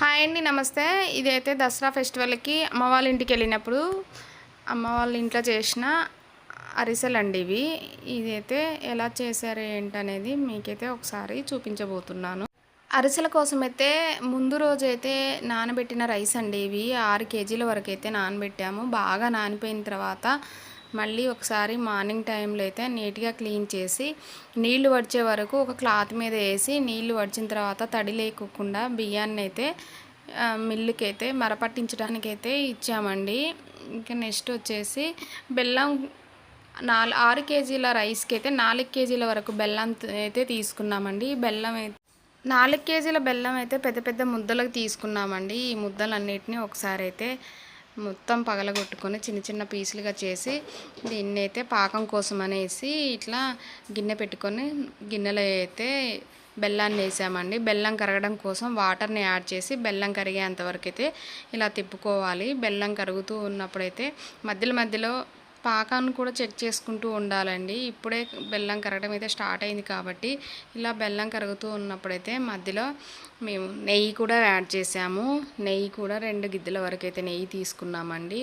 Hi అండి నమస్తే. ఇదైతే దసరా ఫెస్టివల్కి అమ్మ వాళ్ళ ఇంటికి వెళ్ళినప్పుడు అమ్మ వాళ్ళ ఇంట్లో చేసిన అరిసెలు అండి ఇవి. ఇదైతే ఎలా చేశారు ఏంటనేది మీకైతే ఒకసారి చూపించబోతున్నాను. అరిసెల కోసం అయితే ముందు రోజు అయితే నానబెట్టిన రైస్ అండి ఇవి. ఆరు కేజీల వరకు అయితే నానబెట్టాము. బాగా నానిపోయిన తర్వాత మళ్ళీ ఒకసారి మార్నింగ్ టైంలో అయితే నీట్గా క్లీన్ చేసి నీళ్ళు వడిచే వరకు ఒక క్లాత్ మీద వేసి నీళ్ళు వడిచిన తర్వాత తడి లేకోకుండా బియ్యాన్ని అయితే మిల్లుకి అయితే మరపట్టించడానికి అయితే ఇచ్చామండి. ఇంకా నెక్స్ట్ వచ్చేసి బెల్లం నాలుగు ఆరు కేజీల రైస్కి అయితే నాలుగు కేజీల వరకు బెల్లం అయితే తీసుకున్నామండి. బెల్లం అయితే నాలుగు కేజీల బెల్లం అయితే పెద్ద పెద్ద ముద్దలకు తీసుకున్నామండి. ఈ ముద్దలన్నిటిని ఒకసారి అయితే మొత్తం పగలగొట్టుకొని చిన్న చిన్న పీసులుగా చేసి దీన్ని అయితే పాకం కోసం అనేసి ఇట్లా గిన్నె పెట్టుకొని గిన్నెలో అయితే బెల్లాన్ని వేసామండి. బెల్లం కరగడం కోసం వాటర్ని యాడ్ చేసి బెల్లం కరిగేంతవరకు అయితే ఇలా తిప్పుకోవాలి. బెల్లం కరుగుతూ ఉన్నప్పుడైతే మధ్యలో మధ్యలో పాకాన్ని కూడా చెక్ చేసుకుంటూ ఉండాలండి. ఇప్పుడే బెల్లం కరగడం అయితే స్టార్ట్ అయింది కాబట్టి ఇలా బెల్లం కరుగుతూ ఉన్నప్పుడైతే మధ్యలో మేము నెయ్యి కూడా యాడ్ చేసాము నెయ్యి కూడా రెండు గిద్దెల వరకు అయితే నెయ్యి తీసుకున్నామండి.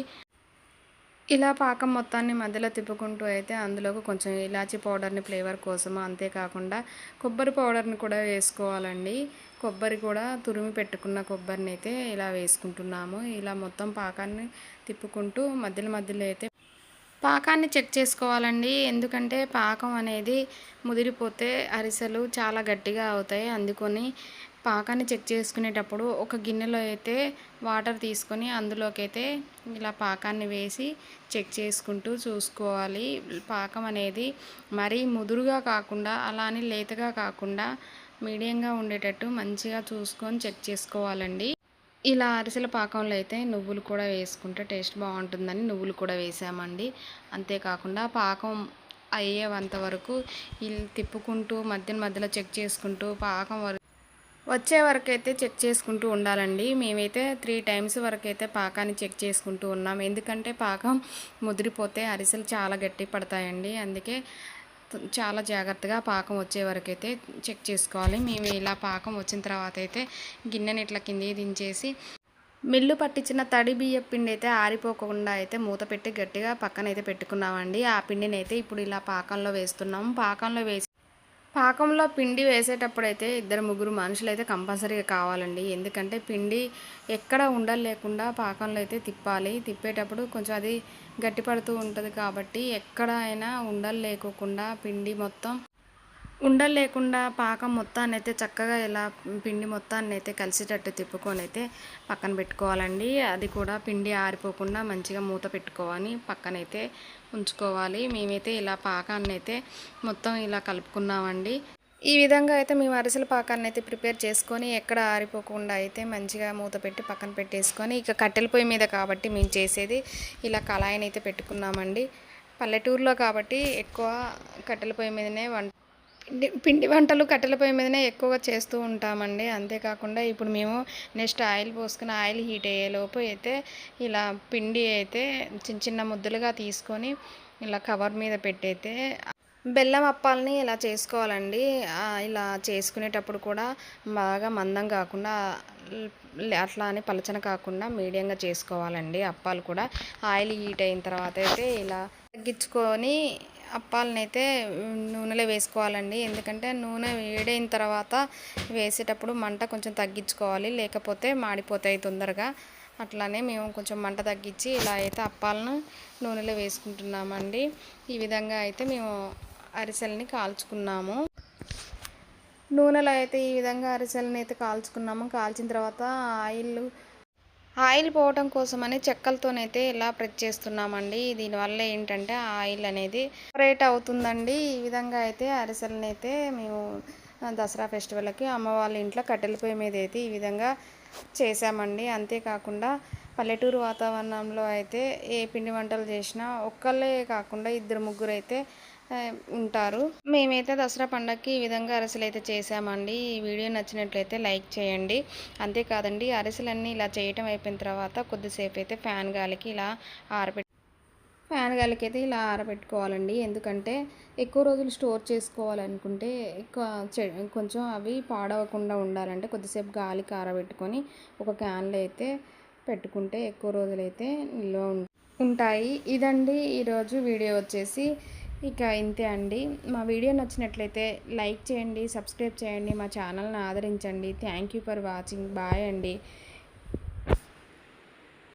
ఇలా పాకం మొత్తాన్ని మధ్యలో తిప్పుకుంటూ అయితే అందులోకి కొంచెం ఇలాచీ పౌడర్ని ఫ్లేవర్ కోసము అంతేకాకుండా కొబ్బరి పౌడర్ని కూడా వేసుకోవాలండి. కొబ్బరి కూడా తురిమి పెట్టుకున్న కొబ్బరిని అయితే ఇలా వేసుకుంటున్నాము. ఇలా మొత్తం పాకాన్ని తిప్పుకుంటూ మధ్యలో మధ్యలో అయితే పాకాన్ని చెక్ చేసుకోవాలండి. ఎందుకంటే పాకం అనేది ముదిరిపోతే అరిసెలు చాలా గట్టిగా అవుతాయి. అందుకొని పాకాన్ని చెక్ చేసుకునేటప్పుడు ఒక గిన్నెలో అయితే వాటర్ తీసుకొని అందులోకి అయితే ఇలా పాకాన్ని వేసి చెక్ చేసుకుంటూ చూసుకోవాలి. పాకం అనేది మరీ ముదురుగా కాకుండా అలానే లేతగా కాకుండా మీడియంగా ఉండేటట్టు మంచిగా చూసుకొని చెక్ చేసుకోవాలండి. ఇలా అరిసెల పాకంలో అయితే నువ్వులు కూడా వేసుకుంటే టేస్ట్ బాగుంటుందని నువ్వులు కూడా వేసామండి. అంతేకాకుండా పాకం అయ్యేంత వరకు ఇల్లు తిప్పుకుంటూ మధ్య మధ్యలో చెక్ చేసుకుంటూ పాకం వరకు వచ్చే వరకు అయితే చెక్ చేసుకుంటూ ఉండాలండి. మేమైతే త్రీ టైమ్స్ వరకు అయితే పాకాన్ని చెక్ చేసుకుంటూ ఉన్నాం. ఎందుకంటే పాకం ముదిరిపోతే అరిసెలు చాలా గట్టి పడతాయండి అందుకే చాలా జాగ్రత్తగా పాకం వచ్చే వరకు అయితే చెక్ చేసుకోవాలి. మేము ఇలా పాకం వచ్చిన తర్వాత అయితే గిన్నెని ఇట్లా కింది దించేసి మిల్లు పట్టించిన తడి బియ్య పిండి అయితే ఆరిపోకుండా అయితే మూత పెట్టి గట్టిగా పక్కన అయితే పెట్టుకున్నామండి. ఆ పిండిని అయితే ఇప్పుడు ఇలా పాకంలో వేస్తున్నాము పాకంలో వేసి పాకంలో పిండి వేసేటప్పుడైతే ఇద్దరు ముగ్గురు మనుషులు అయితే కంపల్సరీగా కావాలండి. ఎందుకంటే పిండి ఎక్కడ ఉండలు లేకుండా పాకంలో అయితే తిప్పాలి. తిప్పేటప్పుడు కొంచెం అది గట్టిపడుతూ ఉంటుంది కాబట్టి ఎక్కడ అయినా ఉండలు లేకోకుండా పిండి మొత్తం ఉండలు లేకుండా పాకం మొత్తాన్ని అయితే చక్కగా ఇలా పిండి మొత్తాన్ని అయితే కలిసేటట్టు తిప్పుకొని అయితే పక్కన పెట్టుకోవాలండి. అది కూడా పిండి ఆరిపోకుండా మంచిగా మూత పెట్టుకోవాలి. పక్కనైతే ఉంచుకోవాలి. మేమైతే ఇలా పాకాన్ని అయితే మొత్తం ఇలా కలుపుకున్నామండి. ఈ విధంగా అయితే మేము అరిసెల పాకాన్ని అయితే ప్రిపేర్ చేసుకొని ఎక్కడ ఆరిపోకుండా అయితే మంచిగా మూత పెట్టి పక్కన పెట్టేసుకొని ఇక కట్టెల పొయ్యి మీద కాబట్టి మేము చేసేది ఇలా కళాయిని అయితే పెట్టుకున్నామండి. పల్లెటూరులో కాబట్టి ఎక్కువ కట్టెల పొయ్యి మీదనే వంట పిండి వంటలు కట్టెల పొయ్యి మీదనే ఎక్కువగా చేస్తూ ఉంటామండి. అంతేకాకుండా ఇప్పుడు మేము నెక్స్ట్ ఆయిల్ పోసుకుని ఆయిల్ హీట్ అయ్యేలోపు అయితే ఇలా పిండి అయితే చిన్న చిన్న ముద్దలుగా తీసుకొని ఇలా కవర్ మీద పెట్టయితే బెల్లం అప్పాలని ఇలా చేసుకోవాలండి. ఇలా చేసుకునేటప్పుడు కూడా బాగా మందం కాకుండా అట్లా అని పలచన కాకుండా మీడియంగా చేసుకోవాలండి. అప్పాలు కూడా ఆయిల్ హీట్ అయిన తర్వాత అయితే ఇలా తగ్గించుకొని అప్పాలనైతే నూనెలో వేసుకోవాలండి. ఎందుకంటే నూనె వేడైన తర్వాత వేసేటప్పుడు మంట కొంచెం తగ్గించుకోవాలి. లేకపోతే మాడిపోతాయి తొందరగా. అట్లానే మేము కొంచెం మంట తగ్గించి ఇలా అయితే అప్పాలను నూనెలో వేసుకుంటున్నామండి. ఈ విధంగా అయితే మేము అరిసెల్ని కాల్చుకున్నాము. నూనెలో అయితే ఈ విధంగా అరిసెలని అయితే కాల్చుకున్నాము. కాల్చిన తర్వాత ఆయిల్ ఆయిల్ పోవటం కోసమని చెక్కలతోనైతే ఇలా ప్రెస్ చేస్తున్నామండి. దీనివల్ల ఏంటంటే ఆయిల్ అనేది రేట్ అవుతుందండి. ఈ విధంగా అయితే అరిసెలనైతే అయితే మేము దసరా ఫెస్టివల్కి అమ్మ వాళ్ళ ఇంట్లో కట్టెల పొయ్యి మీద అయితే ఈ విధంగా చేసామండి అంతేకాకుండా పల్లెటూరు వాతావరణంలో అయితే ఏ పిండి వంటలు చేసినా ఒక్కళ్ళే కాకుండా ఇద్దరు ముగ్గురు అయితే ఉంటారు. మేమైతే దసరా పండగకి ఈ విధంగా అరిసెలు అయితే చేసామండి. ఈ వీడియో నచ్చినట్లయితే లైక్ చేయండి. అంతేకాదండి అరిసెలన్నీ ఇలా చేయటం అయిపోయిన తర్వాత కొద్దిసేపు అయితే ఫ్యాన్ గాలికి ఇలా ఆరబెట్టి ఫ్యాన్ గాలికి అయితే ఇలా ఆరబెట్టుకోవాలండి. ఎందుకంటే ఎక్కువ రోజులు స్టోర్ చేసుకోవాలనుకుంటే ఎక్కువ చె- కొంచెం అవి పాడవకుండా ఉండాలంటే కొద్దిసేపు గాలికి ఆరబెట్టుకొని ఒక క్యాన్లో అయితే పెట్టుకుంటే ఎక్కువ రోజులైతే నిల్వ ఉం- ఉంటాయి. ఇదండి ఈరోజు వీడియో వచ్చేసి ఇక ఇంతే అండి. మా వీడియో నచ్చినట్లయితే లైక్ చేయండి సబ్స్క్రైబ్ చేయండి మా ఛానల్ని ఆదరించండి. Thank you for watching. Bye అండి.